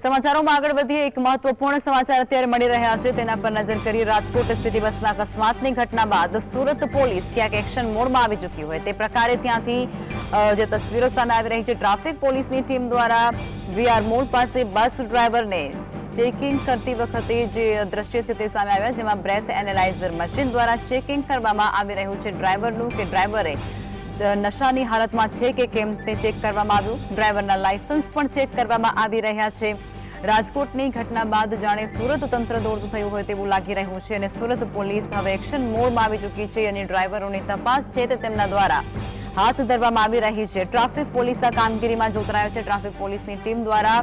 સમાચારોમાં આગળ વધીએ, એક મહત્વપૂર્ણ સમાચાર અત્યારે મળી રહ્યા છે. તેના પર નજર કરીએ રાજકોટ સિટી બસના અકસ્માતની ઘટના બાદ સુરત પોલીસ ક્યાંક એક્શન મોડમાં આવી ચૂકી હોય તે પ્રકારે ત્યાંથી જે તસવીરો સામે આવી રહી છે, ટ્રાફિક પોલીસની ટીમ દ્વારા વીઆર મોડ પાસે બસ ડ્રાઈવરને ચેકિંગ કરતી વખતે જે દ્રશ્ય છે તે સામે આવ્યા, જેમાં બ્રેથ એનાલાઇઝર મશીન દ્વારા ચેકિંગ કરવામાં આવી રહ્યું છે. ડ્રાઈવરનું કે ડ્રાઈવરે નશાની હાલતમાં છે કે કેમ તે ચેક કરવામાં આવ્યું. ડ્રાઈવરના લાયસન્સ પણ ચેક કરવામાં આવી રહ્યા છે. રાજકોટની ઘટના બાદ જાણે સુરત તંત્ર દોડતું થયું હોય તેવું લાગી રહ્યું છે અને સુરત પોલીસ હવે એક્શન મોડમાં આવી ચૂકી છે અને ડ્રાઈવરોની તપાસ છે તે તેમના દ્વારા હાથ ધરવામાં આવી રહી છે. ટ્રાફિક પોલીસ આ કામગીરીમાં જોતરાયો છે. ટ્રાફિક પોલીસની ટીમ દ્વારા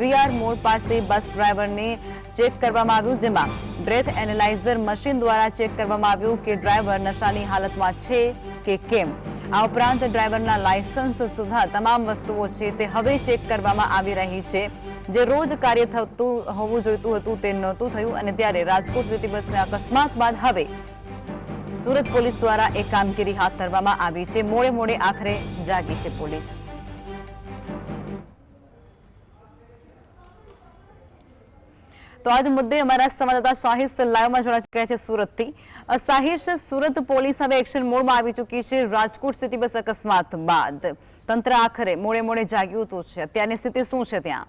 વીઆર મોડ પાસે બસ ડ્રાઈવરને ચેક કરવામાં આવ્યું, જેમાં બ્રેથ એનાલાઇઝર મશીન દ્વારા ચેક કરવામાં આવ્યું કે ડ્રાઈવર નશાની હાલતમાં છે કે કેમ. આ ઉપરાંત ડ્રાઈવરના લાયસન્સ સુધા તમામ વસ્તુઓ છે તે હવે ચેક કરવામાં આવી રહી છે. જે રોજ કાર્ય થતું હોવું જોઈતું હતું તે નહોતું થયું અને ત્યારે રાજકોટ સિટી બસને અકસ્માત બાદ હવે સુરત પોલીસ દ્વારા એક કામગીરી હાથ ધરવામાં આવી છે. મોડે મોડે આખરે જાગી છે પોલીસ. તો આજ મુદ્દે અમારા સંવાદદાતા સાહિસ લાઈવમાં જોડા ચૂક્યા છે સુરતથી. સાહિશ સુરત પોલીસ હવે એક્શન મોડમાં આવી ચૂકી છે. રાજકોટ સિટી બસ અકસ્માત બાદ. તંત્ર આખરે મોડે મોડે જાગ્યું છે. અત્યારની સ્થિતિ શું છે ત્યાં?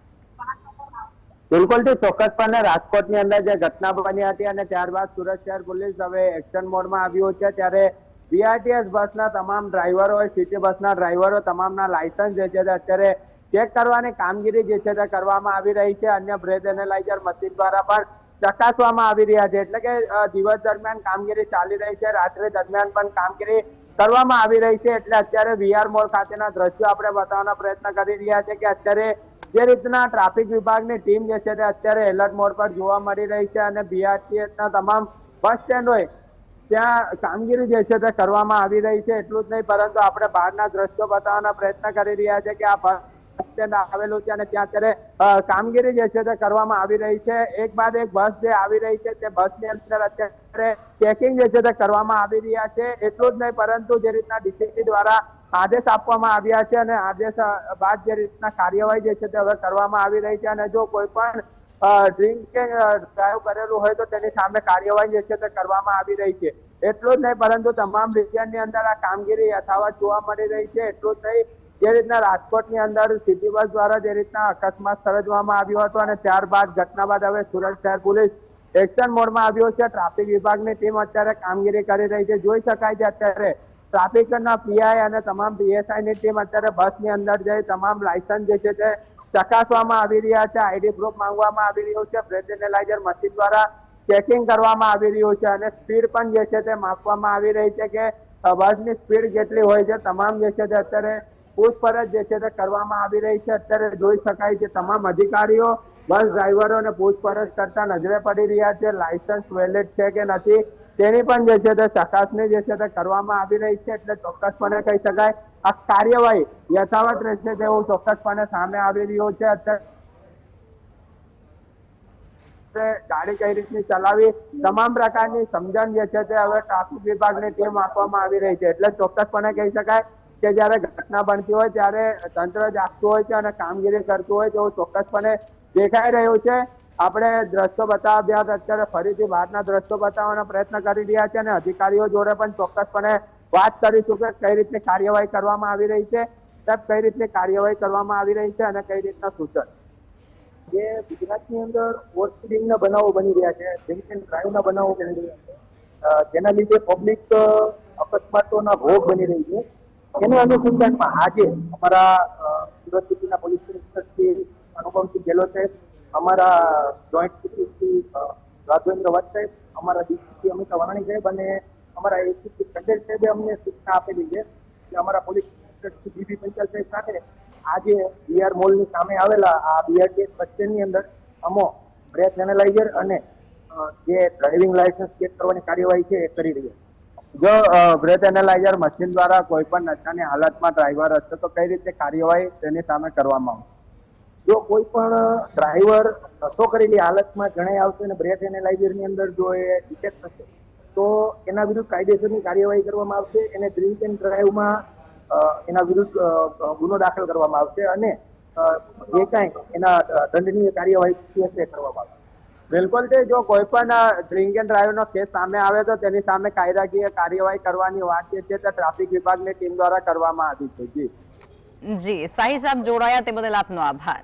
બિલકુલ તે ચોક્કસપણે રાજકોટની અંદર જે ઘટના બની હતી અને ત્યારબાદ સુરત શહેર પોલીસ હવે એક્શન મોડમાં આવ્યું છે. ત્યારે બીઆરટીએસ બસના તમામ ડ્રાઈવરો સિટી બસના ડ્રાઈવરો, તમામના લાયસન્સ જે છે અત્યારે ચેક કરવાની કામગીરી જે છે તે કરવામાં આવી રહી છે. અન્ય બ્રેથ એનાલાઇઝર મશીન દ્વારા પણ ચકાસવામાં આવી રહ્યા છે. એટલે કે દિવસ દરમિયાન કામગીરી ચાલી રહી છે. રાત્રે દરમિયાન પણ કામગીરી કરવામાં આવી રહી છે. એટલે અત્યારે વીઆર મોડ ખાતેના દ્રશ્યો આપણે બતાવવાનો પ્રયત્ન કરી રહ્યા છે કે અત્યારે જે રીતના ટ્રાફિક વિભાગની ટીમ જે છે તે અત્યારે એલર્ટ મોડ પર જોવા મળી રહી છે અને બીઆરટીએસના તમામ બસ સ્ટેન્ડ હોય ત્યાં કામગીરી જે છે તે કરવામાં આવી રહી છે. એટલું જ નહીં, પરંતુ આપણે બહારના દ્રશ્યો બતાવવાનો પ્રયત્ન કરી રહ્યા છે કે આ સ્ટેન્ડ આવેલું છે અને ત્યાં અત્યારે કામગીરી જે છે તે કરવામાં આવી રહી છે. એક બાદ એક બસ જે આવી રહી છે તે બસની અંદર અત્યારે ચેકિંગ જે છે તે કરવામાં આવી રહ્યા છે. એટલું જ નહીં, પરંતુ જે રીતના ડીસીપી દ્વારા આદેશ આપવામાં આવ્યા છે અને આદેશ બાદ જે રીતના કાર્યવાહી જે છે તે હવે કરવામાં આવી રહી છે અને જો કોઈ પણ ડ્રિંક કે ડ્રાઈવ કરેલું હોય તો તેની સામે કાર્યવાહી જે છે તે કરવામાં આવી રહી છે. એટલું જ નહીં, પરંતુ તમામ રિજિયનની અંદર આ કામગીરી યથાવત જોવા મળી રહી છે. એટલું જ નહીં જે રીતના રાજકોટની અંદર સિટી બસ દ્વારા જે રીતના અકસ્માત સર્જવામાં આવ્યો હતો અને ત્યારબાદ ઘટના બાદ હવે સુરત શહેર પોલીસ એક્શન મોડમાં આવ્યો છે. ટ્રાફિક વિભાગની ટીમ અત્યારે કામગીરી કરી રહી છે. જોઈ શકાય છે અત્યારે ટ્રાફિકના પીઆઈ અને તમામ પીએસઆઈ ની ટીમ અત્યારે બસની અંદર જઈ તમામ લાયસન્સ જે છે તે ચકાસવામાં આવી રહ્યા છે. આઈડી પ્રૂફ માંગવામાં આવી રહ્યું છે. બ્રેથ એનાલાઇઝર મશીન દ્વારા ચેકિંગ કરવામાં આવી રહ્યું છે અને સ્પીડ પણ જે છે તે માપવામાં આવી રહી છે કે બસની સ્પીડ કેટલી હોય છે. તમામ જે છે તે અત્યારે પૂછપરછ જે છે તે કરવામાં આવી રહી છે. અત્યારે જોઈ શકાય છે તમામ અધિકારીઓ, બસ ડ્રાઈવરોને પૂછપરછ કરતા નજરે પડી રહ્યા છે. લાયસન્સ વેલિડ છે કે નથી, તેની પણ જે છે તે ચકાસણી જે છે તે કરવામાં આવી રહી છે. એટલે ચોક્કસપણે કહી શકાય, આ કાર્યવાહી યથાવત રહેશે તેવું ચોક્કસપણે સામે આવી રહ્યું છે. અત્યારે ગાડી કઈ રીતની ચલાવી, તમામ પ્રકારની સમજણ જે છે તે હવે ટ્રાફિક વિભાગની ટીમ આપવામાં આવી રહી છે. એટલે ચોક્કસપણે કહી શકાય કે જ્યારે ઘટના બનતી હોય ત્યારે તંત્ર જાગતું હોય છે અને કામગીરી કરતું હોય તેવું ચોક્કસપણે દેખાઈ રહ્યું છે. આપણે દ્રશ્યો બતાવ્યા અત્યારે ફરીથી બહારના દ્રશ્યો બતાવવાનો પ્રયત્ન કરી રહ્યા છે અને અધિકારીઓ જોડે પણ ચોક્કસપણે વાત કરીશું કે કઈ રીતની કાર્યવાહી કરવામાં આવી રહી છે, સાહેબ, કઈ રીતની કાર્યવાહી કરવામાં આવી રહી છે અને કઈ રીતના સૂચન? જે ગુજરાતની અંદર ઓવરસ્પીડિંગના બનાવો બની રહ્યા છે ડ્રિંક એન્ડ ડ્રાઈવના બનાવો બની રહ્યા છે જેના લીધે પબ્લિક અકસ્માતોના ભોગ બની રહી છે. એના અનુસંધાનમાં આજે અમારા સુરત સિટીના પોલીસ કમિશનર શ્રી અનુપમસિંહ ગેહલોત સાહેબ, અમારા જોઈન્ટ સીપી રાઘવેન્દ્ર વત્સ સાહેબ, અમારા ડીસીપી અમિતા વરાણી સાહેબ અને અમારા એસીપી સંજય સાહેબે અમને સૂચના આપેલી છે કે અમારા police commissioner Shri B B Panchal સાહેબ સાથે આજે બીઆર મોલની સામે આવેલા આ બીઆરટીએસ વચ્ચેની અંદર અમો બ્રેથ એનાલાઇઝર અને જે ડ્રાઇવિંગ લાયસન્સ ચેક કરવાની કાર્યવાહી છે એ કરી રહ્યા છે. જો બ્રેથ એનાલાઇઝર મશીન દ્વારા કોઈ પણ નશાની હાલતમાં ડ્રાઈવર હશે, તો કઈ રીતે કાર્યવાહી તેની સામે કરવામાં આવશે? જો કોઈ પણ ડ્રાઈવર નશો કરેલી હાલતમાં જણાઈ આવશે અને બ્રેથ એનાલાઇઝરની અંદર જો એ ડિટેક્ટ થશે, તો એના વિરુદ્ધ કાયદેસરની કાર્યવાહી કરવામાં આવશે એને ડ્રિંક એન્ડ ડ્રાઈવમાં એના વિરુદ્ધ ગુનો દાખલ કરવામાં આવશે અને જે કાંઈ એના દંડનીય કાર્યવાહી છે કરવામાં આવે બિલકુલ તે જો કોઈ પણ ડ્રિંક એન્ડ ડ્રાઈવ નો કેસ સામે આવે તો તેની સામે કાયદાકીય કાર્યવાહી કરવાની વાત જે છે તે ટ્રાફિક વિભાગની ટીમ દ્વારા કરવામાં આવી છે. જી. જી સાહી સાહેબ જોડાયા તે બદલ આપનો આભાર.